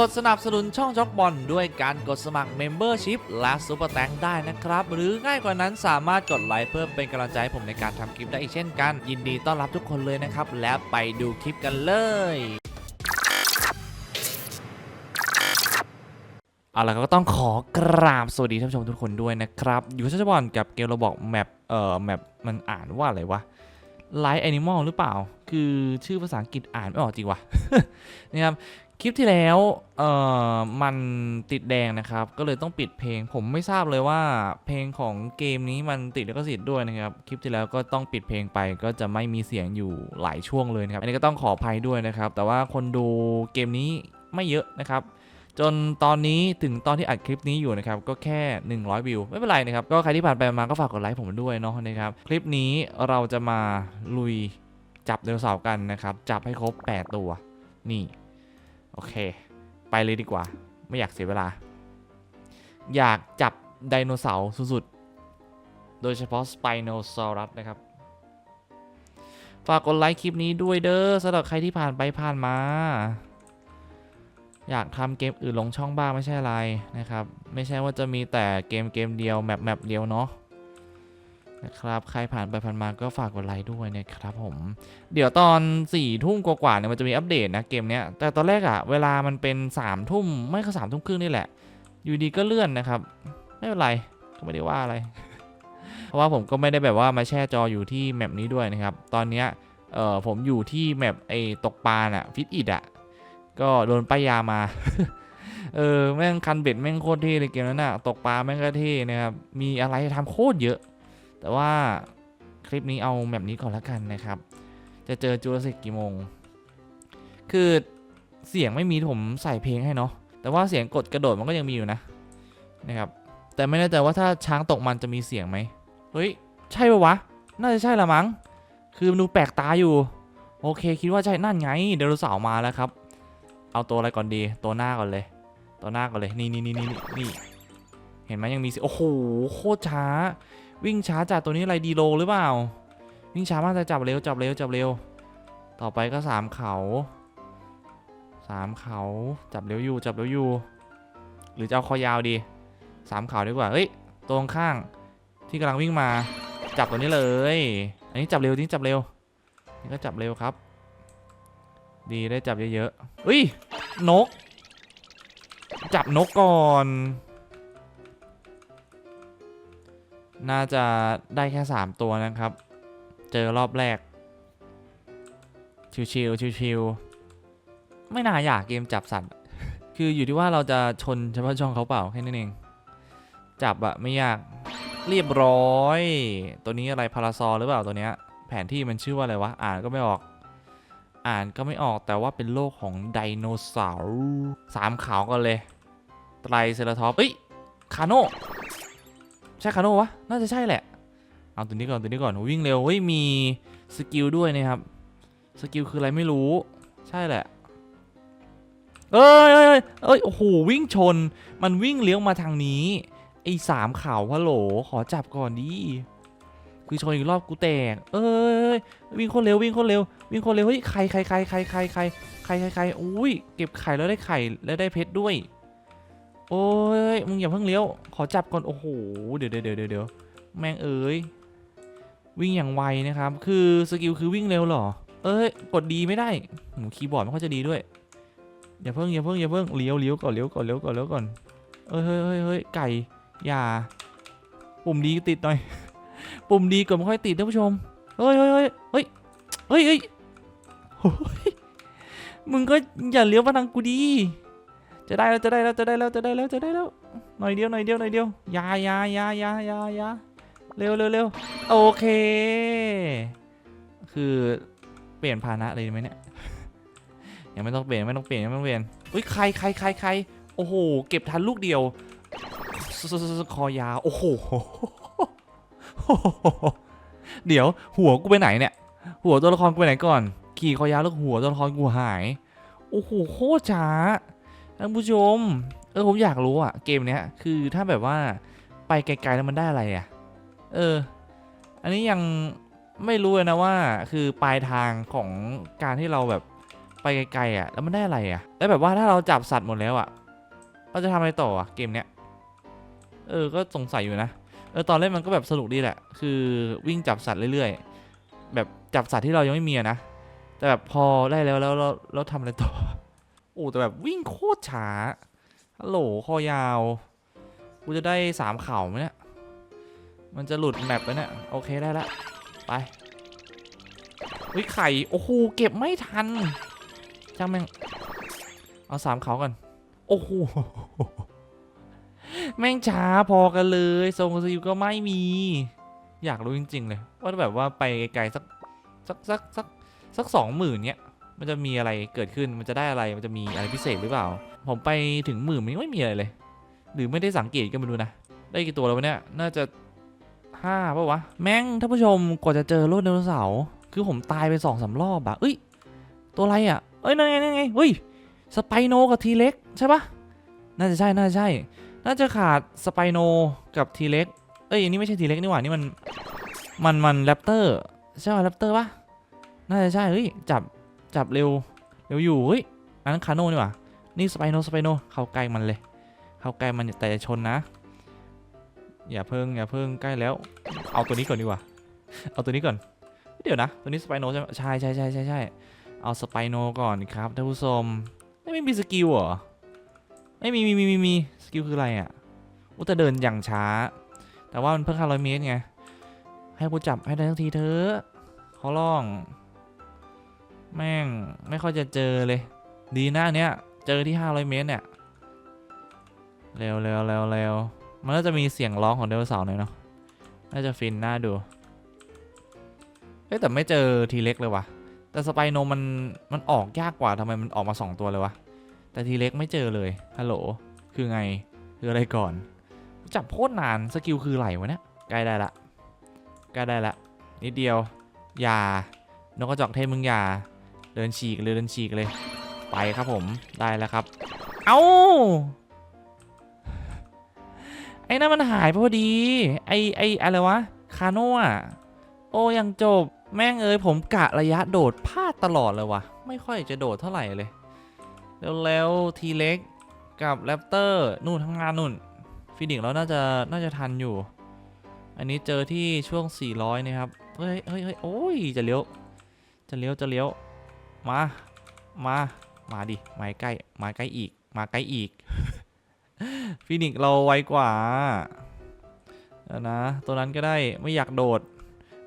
กดสนับสนุนช่องจ็อกบอลด้วยการกดสมัคร Membership และ Super t a n k ได้นะครับ หรือง่ายกว่านั้นสามารถกดไลค์เพื่อเป็นกำลังใจให้ผมในการทำคลิปได้อีกเช่นกัน ยินดีต้อนรับทุกคนเลยนะครับ และไปดูคลิปกันเลยเอาล่ะก็ต้องขอกราบสวัสดีท่านผู้ชมทุกคนด้วยนะครับ อยู่กัช่องจ็อกบอลกับเกมเราบอกแมปเอ่อแมปมันอ่านว่าอะไรวะไลท์แอนิมอลหรือเปล่า คือชื่อภาษาอังกฤษอ่านไม่ออกจริงวะนะครับ คลิปที่แล้ว เอ่อ มันติดแดงนะครับ ก็เลยต้องปิดเพลง ผมไม่ทราบเลยว่าเพลงของเกมนี้มันติดลิขสิทธิ์ด้วยนะครับ คลิปที่แล้วก็ต้องปิดเพลงไป ก็จะไม่มีเสียงอยู่หลายช่วงเลยนะครับ อันนี้ก็ต้องขออภัยด้วยนะครับ แต่ว่าคนดูเกมนี้ไม่เยอะนะครับ จนตอนนี้ถึงตอนที่อัดคลิปนี้อยู่นะครับ ก็แค่ 100 วิว ไม่เป็นไรนะครับ ก็ใครที่ผ่านไปมาก็ฝากกดไลค์ผมด้วยเนาะนะครับ คลิปนี้เราจะมาลุยจับไดโนเสาร์กันนะครับ จับให้ครบ 8 ตัว นี่ โอเค ไปเลยดีกว่า ไม่อยากเสียเวลา อยากจับไดโนเสาร์สุดๆ โดยเฉพาะสไปโนซอรัสนะครับ ฝากกดไลค์คลิปนี้ด้วยเด้อสำหรับใครที่ผ่านไปผ่านมา อยากทำเกมอื่นลงช่องบ้างไม่ใช่อะไรนะครับ ไม่ใช่ว่าจะมีแต่เกมเกมเดียวแมปแมปเดียวเนาะ นะครับ ใครผ่านไปผ่านมาก็ฝากกดไลค์ด้วยนะครับผม เดี๋ยวตอน4ี่ทุ่มกว่าๆเนี่ยมันจะมีอัปเดตนะเกมเนี้ย แต่ตอนแรกอะเวลามันเป็น3ามทุ่มไม่ก็สามทุ่มครึ่งนี่แหละ อยู่ดีก็เลื่อนนะครับ ไม่เป็นไรก็ไม่ได้ว่าอะไร เพราะว่าผมก็ไม่ได้แบบว่ามาแช่จออยู่ที่แมปนี้ด้วยนะครับ ตอนเนี้ยเออผมอยู่ที่แมปไอตกปลาน่ะฟิตอิดอะก็โดนป้ายยามาเออแม่งคันเบ็ดแม่งโคตรเท่เลยเกมนั้นน่ะตกปลาแม่งก็เท่นะครับมีอะไรให้ทำโคตรเยอะ แต่ว่าคลิปนี้เอาแมปนี้ก่อนละกันนะครับ จะเจอจูราสิกกี่โมง คือเสียงไม่มีผมใส่เพลงให้เนาะ แต่ว่าเสียงกดกระโดดมันก็ยังมีอยู่นะนะครับ แต่ไม่แน่ใจว่าถ้าช้างตกมันจะมีเสียงไหมเฮ้ย ใช่ปะวะ น่าจะใช่ละมั้ง คือมันดูแปลกตาอยู่ โอเคคิดว่าใช่ นั่นไงไดโนเสาร์มาแล้วครับ เอาตัวอะไรก่อนดี ตัวหน้าก่อนเลย ตัวหน้าก่อนเลย นี่นี่นี่นี่นี่ เห็นไหมยังมีเสียงโอ้โห โคตรช้า วิ่งช้าจากตัวนี้อะไรดีโลหรือเปล่า วิ่งช้ามากแต่จับเร็วจับเร็วจับเร็ว ต่อไปก็สามเขาสามเขาจับเร็วอยู่จับเร็วอยู่ หรือจะเอาคอยาวดีสามเขาดีกว่า เอ้ยตรงข้างที่กำลังวิ่งมาจับตัวนี้เลย อันนี้จับเร็วนี่จับเร็ว นี่ก็จับเร็วครับ ดีได้จับเยอะๆเฮ้ยนก จับนกก่อน น่าจะได้แค่ 3 ตัวนะครับ เจอรอบแรก ชิวๆชิวๆไม่น่าอยากเกมจับสัตว์ คืออยู่ที่ว่าเราจะชนเฉพาะช่องเขาเปล่าแค่นั้นเอง จับอะไม่ยากเรียบร้อย ตัวนี้อะไรพาราซอหรือเปล่าตัวเนี้ย แผนที่มันชื่อว่าอะไรวะ อ่านก็ไม่ออก อ่านก็ไม่ออกแต่ว่าเป็นโลกของไดโนเสาร์สามขาวกันเลย ไตรเซราทอปเอ้ย คาโน ใช่คาโน่วะ น่าจะใช่แหละ เอาตัวนี้ก่อนตัวนี้ก่อนวิ่งเร็วเฮ้ยมีสกิลด้วยนะครับ สกิลคืออะไรไม่รู้ ใช่แหละ เอ้ยเอ้ยเอ้ยโอ้โหวิ่งชน มันวิ่งเลี้ยวมาทางนี้ ไอ้สามข่าวฮัลโหล ขอจับก่อนดิคือชนอีกรอบกูแตก เอ้ยวิ่งโคนเร็ววิ่งโคนเร็ววิ่งโคนเร็วเฮ้ยใครใครใครใครใครใครใครใครใครอุ้ยเก็บไข่แล้วได้ไข่แล้วได้เพชรด้วย โอ้ยมึงอย่าเพิ่งเลี้ยว ขอจับก่อน โอ้โห เดี๋ยวเดี๋ยวเดี๋ยวเดี๋ยวแม่งเอ้ยวิ่งอย่างไวนะครับ คือสกิลคือวิ่งเร็วหรอ เอ้ย กดดีไม่ได้หนูคีย์บอร์ดไม่ค่อยจะดีด้วย อย่าเพิ่งอย่าเพิ่งอย่าเพิ่งเลี้ยวเลี้ยวก่อนเลี้ยวก่อนเลี้ยวก่อนเลี้ยวก่อน เอ้ยเฮ้ยเฮ้ยเฮ้ยไก่ อย่า ปุ่มดีติดหน่อย ปุ่มดีกดไม่ค่อยติดท่านผู้ชม เฮ้ยเฮ้ยเฮ้ยเฮ้ยเฮ้ยเฮ้ยโอ้ยมึงก็อย่าเลี้ยวมาทางกูดี จะได้แล้วจะได้แล้วจะได้แล้วจะได้แล้วจะได้แล้วหน่อยเดียวหน่อยเดียวหน่อยเดียวยายายายายายาเร็วเร็วเร็วโอเค คือเปลี่ยนพาหนะเลยไหมเนี่ยยังไม่ต้องเปลี่ยนไม่ต้องเปลี่ยนยังไม่ต้องเปลี่ยนอุ้ยใครใครใครใครโอ้โหเก็บทันลูกเดียวคอยาโอ้โหเดี๋ยวหัวกูไปไหนเนี่ย หัวตัวละครกูไปไหนก่อน ขี่คอยาแล้วหัวตัวละครกูหาย โอ้โหโคตรช้า ท่านผู้ชม เออผมอยากรู้อะเกมเนี้ยคือถ้าแบบว่าไปไกลๆแล้วมันได้อะไรอะเออ อันนี้ยังไม่รู้เลยนะว่าคือปลายทางของการที่เราแบบไปไกลๆอะแล้วมันได้อะไรอะแล้วแบบว่าถ้าเราจับสัตว์หมดแล้วอะเราจะทำอะไรต่ออะเกมเนี้ยเออก็สงสัยอยู่นะเออตอนเล่นมันก็แบบสนุกดีแหละ คือวิ่งจับสัตว์เรื่อยๆแบบจับสัตว์ที่เรายังไม่มีนะแต่แบบพอได้แล้วแล้วเราเราทำอะไรต่อ โอ้แต่แบบวิ่งโคตรช้าฮัลโหลคอยาว กูจะได้สามเข่าไหมเนี่ย มันจะหลุดแมปไปเนี่ย โอเคได้ละไปเฮ้ยไข่ โอ้โห เก็บไม่ทันช่างแม่ง เอาสามเขาก่อนโอ้โห แม่งช้าพอกันเลยทรงสกิลก็ไม่มี อยากรู้จริง ๆ เลย ว่าแบบว่าไปไกลๆสัก สักสักสักสักสองหมื่นเนี้ย มันจะมีอะไรเกิดขึ้นมันจะได้อะไรมันจะมีอะไรพิเศษหรือเปล่า ผมไปถึงหมื่นมันยังไม่มีอะไรเลย หรือไม่ได้สังเกตก็ไม่รู้นะ ได้กี่ตัวแล้ววะเนี่ยน่าจะห้าป่าวะแม่งท่านผู้ชมกว่าจะเจอโลดไดโนเสาร์คือผมตายไปสองสามรอบอะเอ้ยตัวอะไรอะเอ้ยนั่นไงนั่นไงเฮ้ยสไปโนกับทีเล็กใช่ปะน่าจะใช่น่าจะใช่ น่าจะขาดสไปโนกับทีเล็กเอ้ยอันนี้ไม่ใช่ทีเล็กนี่หว่านี่มันมันมันแรปเตอร์ใช่ป่ะแรปเตอร์ปะน่าจะใช่เฮ้ยจับ จับเร็ว เร็วอยู่ เฮ้ย อันนั้นคาโน่นี่หว่า นี่สไปโนสไปโนเข้าใกล้มันเลย เข้าใกล้มันแต่จะชนนะ อย่าเพิ่งอย่าเพิ่งใกล้แล้ว เอาตัวนี้ก่อนดีกว่า เอาตัวนี้ก่อน เดี๋ยวนะ ตัวนี้สไปโนใช่ไหมใช่ใช่ใช่ใช่ใช่เอาสไปโนก่อนครับท่านผู้ชมไม่ไม่มีสกิลเหรอ ไม่มีมีมีมีมีสกิลคืออะไรอะอุตเดินอย่างช้า แต่ว่ามันเพิ่ง500เมตรไง ให้กูจับให้ได้ทักทีเถอะขอร้อง แม่งไม่ค่อยจะเจอเลย ดีนะอันเนี้ย เจอที่ 500 เมตรเนี่ย เร็วเร็วเร็วเร็วมันก็จะมีเสียงร้องของไดโนเสาร์หน่อยเนาะ น่าจะฟินน่าดู เอ้แต่ไม่เจอทีเล็กเลยวะแต่สไปโนมันมันออกยากกว่าทำไมมันออกมา 2 ตัวเลยวะ แต่ทีเล็กไม่เจอเลย ฮัลโหล คือไง คืออะไรก่อน จับโคตรนาน สกิลคือไหลวะเนี่ย ใกล้ได้ละ ใกล้ได้ละ นิดเดียว อย่านกกระจอกเทศมึงอย่า เดินฉีกเลยเดินฉีกเลย ไปครับผมได้แล้วครับ เอ้าไอ้นั่นมันหายพอดี ไอไออะไรวะคาโน่อะโอ้ยังจบแม่งเอ้ยผมกะระยะโดดพลาดตลอดเลยวะไม่ค่อยจะโดดเท่าไหร่เลยเร็วทีเล็กกับแรปเตอร์นู่นทั้งงานนู่นฟินิกซ์แล้วน่าจะน่าจะทันอยู่ อันนี้เจอที่ช่วง 400นะครับเฮ้ยเฮ้ยเฮ้ยโอ้ยจะเลี้ยวจะเลี้ยวจะเลี้ยว มา มา มาดิ มาใกล้ มาใกล้อีก มาใกล้อีก ฟินิกเราไวกว่าเดี๋ยวนะ ตัวนั้นก็ได้ไม่อยากโดด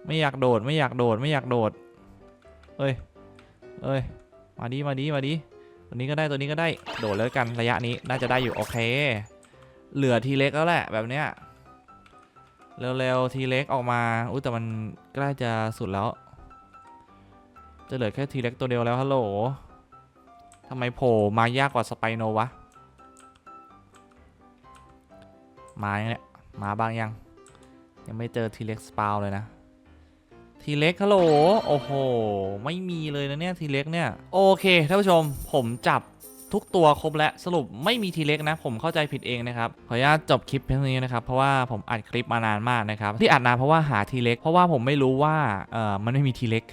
ไม่อยากโดด ไม่อยากโดด ไม่อยากโดด เอ้ย เอ้ย มาดีมาดีมาดีตัวนี้ก็ได้ ตัวนี้ก็ได้ โดดแล้วกัน ระยะนี้น่าจะได้อยู่โอเค เหลือทีเล็กแล้วแหละแบบเนี้ย เร็วๆทีเล็กออกมา อุ้ยแต่มันใกล้จะสุดแล้ว จะเหลือแค่ทีเล็กตัวเดียวแล้วฮัลโหลทำไมโผล่มายากกว่าสไปโนวะ มาเนี่ยมาบ้างยัง ยังไม่เจอทีเล็กสปาวเลยนะ ทีเล็กฮัลโหล โอ้โห ไม่มีเลยนะเนี่ยทีเล็กเนี่ย โอเคท่านผู้ชมผมจับทุกตัวครบแล้วสรุปไม่มีทีเล็กนะ ผมเข้าใจผิดเองนะครับ ขออนุญาตจบคลิปเพียงนี้นะครับ เพราะว่าผมอัดคลิปมานานมากนะครับ ที่อัดนานเพราะว่าหาทีเล็กเพราะว่าผมไม่รู้ว่าเออมันไม่มีทีเล็ก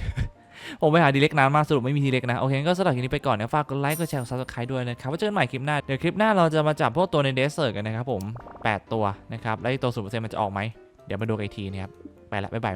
ผมไปหาดีเล็กนานมากสรุปไม่มีดีเล็กนะ โอเคงั้นก็สำหรับคลิปนี้ไปก่อนนะฝากกดไลค์กดแชร์กดซับสไครต์ด้วยนะครับไว้เจอกันใหม่คลิปหน้า เดี๋ยวคลิปหน้าเราจะมาจับพวกตัวในเดสเซอร์กันนะครับผม 8 ตัวนะครับ แล้วตัวศูนย์เปอร์เซ็นต์มันจะออกไหมเดี๋ยวมาดูกันอีกทีนะครับ ไปละบ๊ายบาย